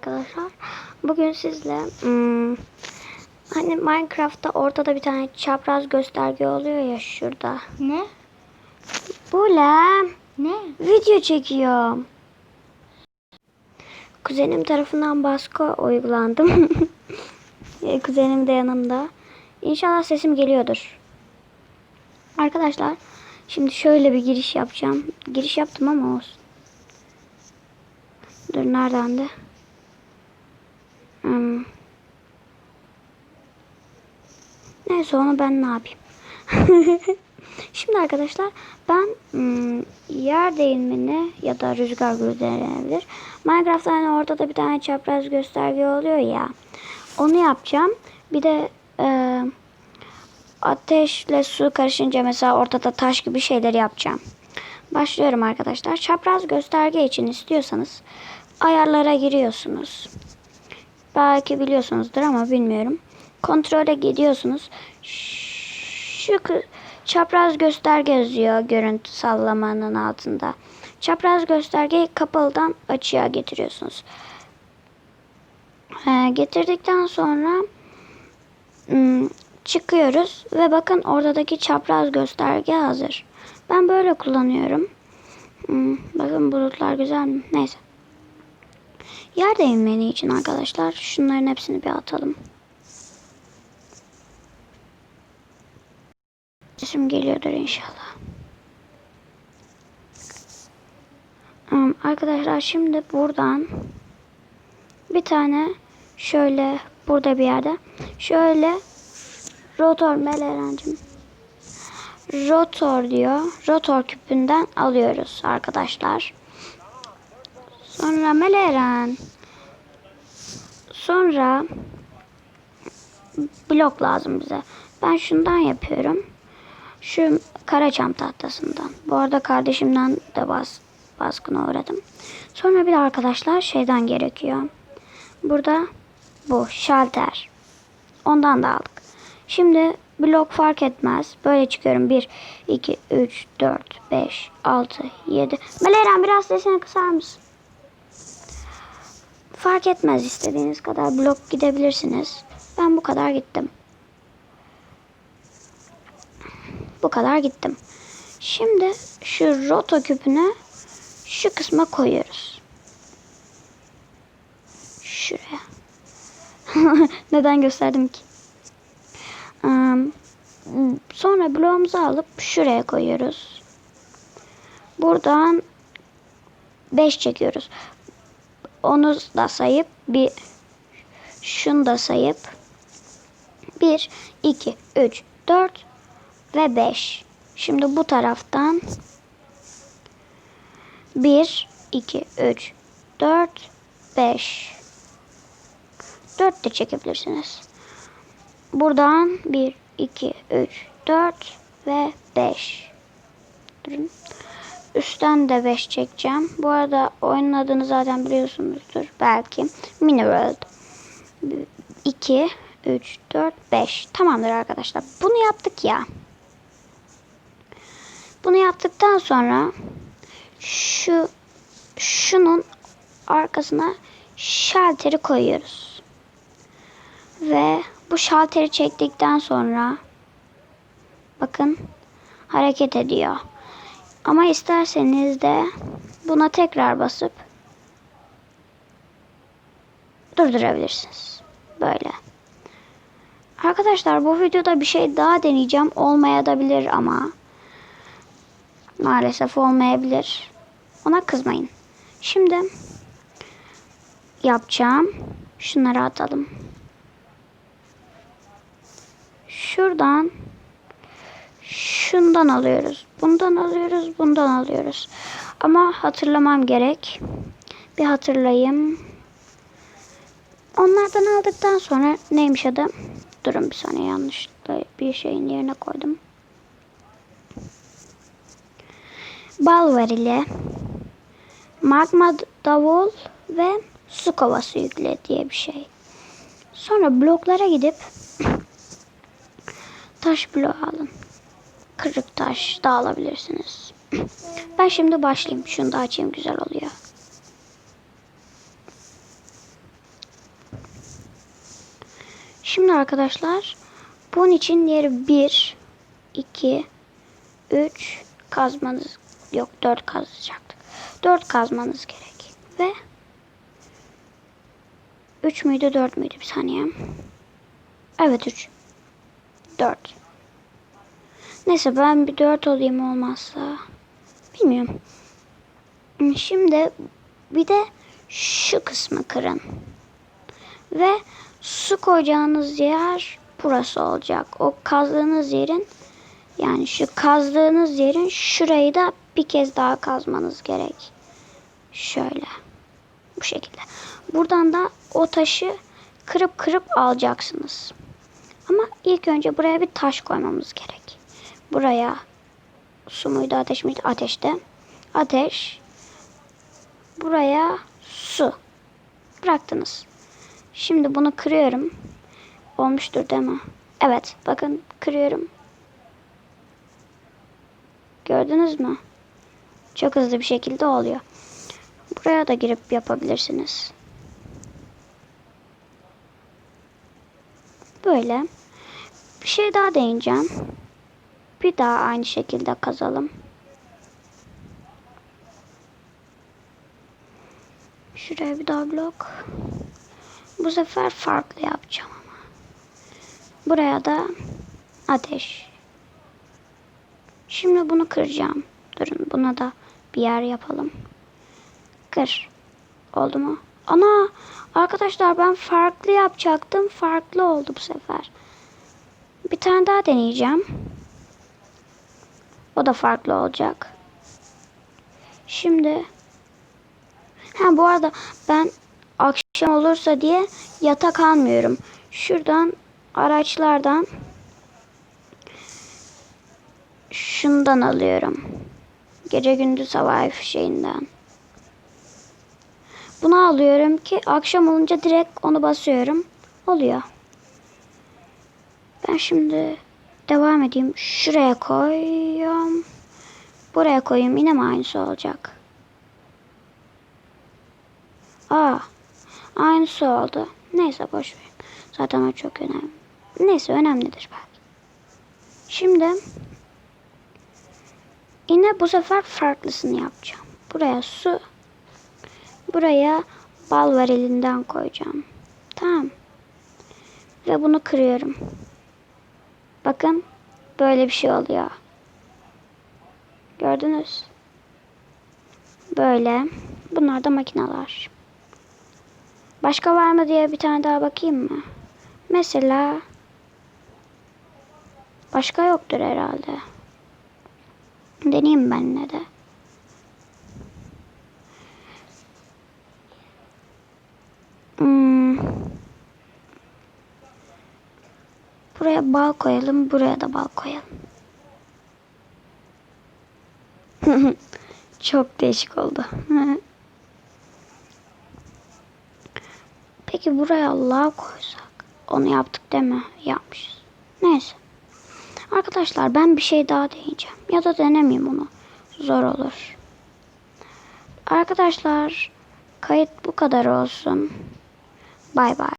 arkadaşlar. Bugün sizle hmm, hani Minecraft'ta ortada bir tane çapraz gösterge oluyor ya şurada. Ne? Bu la Ne? video çekiyorum. Kuzenim tarafından baskı uygulandım. E, Kuzenim de yanımda. İnşallah sesim geliyordur. Arkadaşlar şimdi şöyle bir giriş yapacağım. Giriş yaptım ama olsun. Dur nereden de? Hmm. Neyse onu ben ne yapayım? Şimdi arkadaşlar ben hmm, yer değirmeni ya da rüzgar gülü denenebilir. Minecraft'ta hani ortada bir tane çapraz gösterge oluyor ya. Onu yapacağım. Bir de e, ateşle su karışınca mesela ortada taş gibi şeyler yapacağım. Başlıyorum arkadaşlar. Çapraz gösterge için istiyorsanız ayarlara giriyorsunuz. Belki biliyorsunuzdur ama bilmiyorum. Kontrole gidiyorsunuz. Şu çapraz gösterge yazıyor görüntü sallamanın altında. Çapraz göstergeyi kapalıdan açığa getiriyorsunuz. Ee, getirdikten sonra hmm, çıkıyoruz ve bakın oradaki çapraz gösterge hazır. Ben böyle kullanıyorum. Hmm, bakın bulutlar güzel mi? Neyse. Yer değinmeni için arkadaşlar şunların hepsini bir atalım. Sesim geliyordur inşallah. Hmm, Arkadaşlar şimdi buradan bir tane şöyle burada bir yerde şöyle rotor melerencim rotor diyor. Rotor küpünden alıyoruz arkadaşlar. Sonra meleren. Sonra blok lazım bize. Ben şundan yapıyorum. Şu kara çam tahtasından. Bu arada kardeşimden de bas, baskına uğradım. Sonra bir de arkadaşlar şeyden gerekiyor. Burada bu şalter. Ondan da aldık. Şimdi blok fark etmez. Böyle çıkıyorum. 1, 2, 3, 4, 5, 6, 7. Meleren biraz sesini kısar mısın? Fark etmez istediğiniz kadar blok gidebilirsiniz. Ben bu kadar gittim. Bu kadar gittim. Şimdi şu roto küpünü şu kısma koyuyoruz. Şuraya. Neden gösterdim ki? Sonra bloğumuzu alıp şuraya koyuyoruz. Buradan 5 çekiyoruz. Onu da sayıp bir şunu da sayıp 1 2 3 4 ve 5. Şimdi bu taraftan 1 2 3 4 5 4 de çekebilirsiniz. Buradan 1 2 3 4 ve 5. Durun. Üstten de 5 çekeceğim. Bu arada oyunun adını zaten biliyorsunuzdur belki. Mini World. 2 3 4 5. Tamamdır arkadaşlar. Bunu yaptık ya. Bunu yaptıktan sonra şu şunun arkasına şalteri koyuyoruz. Ve bu şalteri çektikten sonra bakın hareket ediyor. Ama isterseniz de buna tekrar basıp durdurabilirsiniz. Böyle. Arkadaşlar bu videoda bir şey daha deneyeceğim. Olmayabilir ama maalesef olmayabilir. Ona kızmayın. Şimdi yapacağım. Şunları atalım. Şuradan şundan alıyoruz. Bundan alıyoruz. Bundan alıyoruz. Ama hatırlamam gerek. Bir hatırlayayım. Onlardan aldıktan sonra neymiş adı? Durun bir saniye yanlışlıkla bir şeyin yerine koydum. Balver ile magma davul ve su kovası yükle diye bir şey. Sonra bloklara gidip taş bloğu alın. Kırık taş da alabilirsiniz. Ben şimdi başlayayım. Şunu da açayım güzel oluyor. Şimdi arkadaşlar bunun için yeri 1, 2, 3 kazmanız yok 4 kazacaktık. 4 kazmanız gerek. Ve 3 müydü 4 müydü bir saniye. Evet 3. 4. Neyse ben bir 4 olayım olmazsa. Bilmiyorum. Şimdi bir de şu kısmı kırın. Ve su koyacağınız yer burası olacak. O kazdığınız yerin yani şu kazdığınız yerin şurayı da bir kez daha kazmanız gerek. Şöyle. Bu şekilde. Buradan da o taşı kırıp kırıp alacaksınız. Ama ilk önce buraya bir taş koymamız gerek. Buraya su muydu ateş miydi? Ateşte. Ateş. Buraya su. Bıraktınız. Şimdi bunu kırıyorum. Olmuştur değil mi? Evet. Bakın kırıyorum. Gördünüz mü? Çok hızlı bir şekilde oluyor. Buraya da girip yapabilirsiniz. Böyle. Bir şey daha deneyeceğim. Bir daha aynı şekilde kazalım. Şuraya bir daha blok. Bu sefer farklı yapacağım ama. Buraya da ateş. Şimdi bunu kıracağım. Durun buna da bir yer yapalım. Kır. Oldu mu? Ana arkadaşlar ben farklı yapacaktım. Farklı oldu bu sefer. Bir tane daha deneyeceğim. O da farklı olacak. Şimdi ha bu arada ben akşam olursa diye yatak almıyorum. Şuradan araçlardan şundan alıyorum. Gece gündüz hava şeyinden. Bunu alıyorum ki akşam olunca direkt onu basıyorum. Oluyor. Ben şimdi devam edeyim. Şuraya koyuyorum. Buraya koyayım. Yine mi aynısı olacak? Aa, aynısı oldu. Neyse boş ver. Zaten o çok önemli. Neyse önemlidir belki. Şimdi yine bu sefer farklısını yapacağım. Buraya su. Buraya bal varilinden koyacağım. Tamam. Ve bunu kırıyorum. Bakın böyle bir şey oluyor. Gördünüz. Böyle. Bunlar da makineler. Başka var mı diye bir tane daha bakayım mı? Mesela başka yoktur herhalde. Deneyeyim ben ne de. Buraya bal koyalım, buraya da bal koyalım. Çok değişik oldu. Peki buraya lav koysak? Onu yaptık değil mi? Yapmışız. Neyse. Arkadaşlar ben bir şey daha deneyeceğim. Ya da denemeyeyim onu. Zor olur. Arkadaşlar kayıt bu kadar olsun. Bay bay.